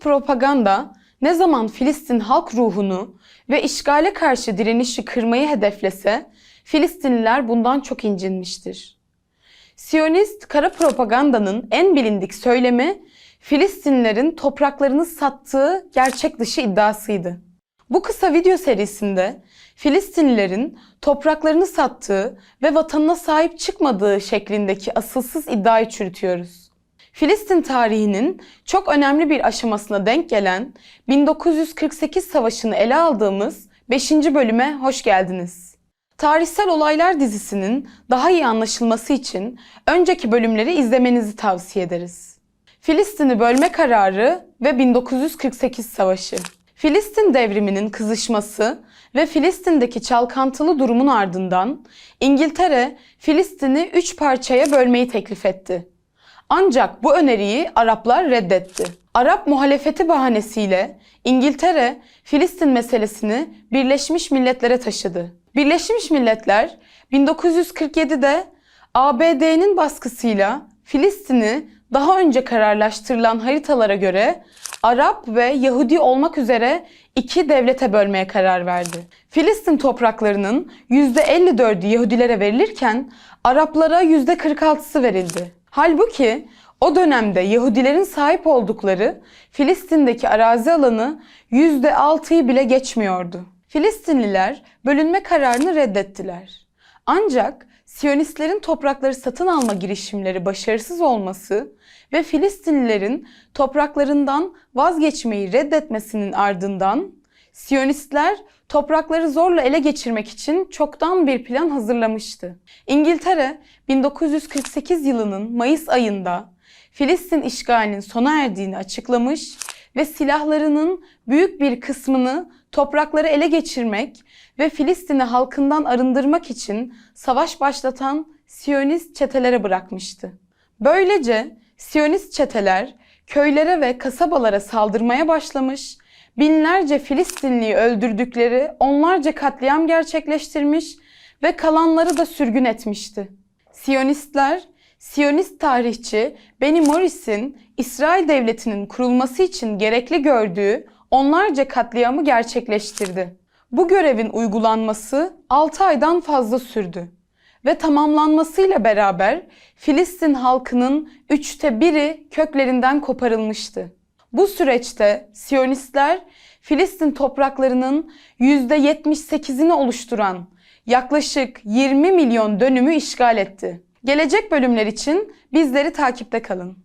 propaganda ne zaman Filistin halk ruhunu ve işgale karşı direnişi kırmayı hedeflese Filistinliler bundan çok incinmiştir. Siyonist kara propagandanın en bilindik söylemi Filistinlilerin topraklarını sattığı gerçek dışı iddiasıydı. Bu kısa video serisinde Filistinlilerin topraklarını sattığı ve vatanına sahip çıkmadığı şeklindeki asılsız iddiayı çürütüyoruz. Filistin tarihinin çok önemli bir aşamasına denk gelen 1948 Savaşı'nı ele aldığımız 5. bölüme hoş geldiniz. Tarihsel Olaylar dizisinin daha iyi anlaşılması için önceki bölümleri izlemenizi tavsiye ederiz. Filistin'i bölme kararı ve 1948 Savaşı. Filistin devriminin kızışması ve Filistin'deki çalkantılı durumun ardından İngiltere Filistin'i üç parçaya bölmeyi teklif etti. Ancak bu öneriyi Araplar reddetti. Arap muhalefeti bahanesiyle İngiltere Filistin meselesini Birleşmiş Milletler'e taşıdı. Birleşmiş Milletler 1947'de ABD'nin baskısıyla Filistin'i daha önce kararlaştırılan haritalara göre Arap ve Yahudi olmak üzere iki devlete bölmeye karar verdi. Filistin topraklarının %54'ü Yahudilere verilirken Araplara %46'sı verildi. Halbuki o dönemde Yahudilerin sahip oldukları Filistin'deki arazi alanı %6'yı bile geçmiyordu. Filistinliler bölünme kararını reddettiler. Ancak Siyonistlerin toprakları satın alma girişimleri başarısız olması ve Filistinlilerin topraklarından vazgeçmeyi reddetmesinin ardından Siyonistler toprakları zorla ele geçirmek için çoktan bir plan hazırlamıştı. İngiltere 1948 yılının Mayıs ayında Filistin işgalinin sona erdiğini açıklamış ve silahlarının büyük bir kısmını toprakları ele geçirmek ve Filistin'i halkından arındırmak için savaş başlatan Siyonist çetelere bırakmıştı. Böylece Siyonist çeteler köylere ve kasabalara saldırmaya başlamış, binlerce Filistinliyi öldürdükleri onlarca katliam gerçekleştirmiş ve kalanları da sürgün etmişti. Siyonistler, Siyonist tarihçi Benny Morris'in İsrail Devleti'nin kurulması için gerekli gördüğü onlarca katliamı gerçekleştirdi. Bu görevin uygulanması 6 aydan fazla sürdü ve tamamlanmasıyla beraber Filistin halkının üçte biri köklerinden koparılmıştı. Bu süreçte Siyonistler Filistin topraklarının %78'ini oluşturan yaklaşık 20 milyon dönümü işgal etti. Gelecek bölümler için bizleri takipte kalın.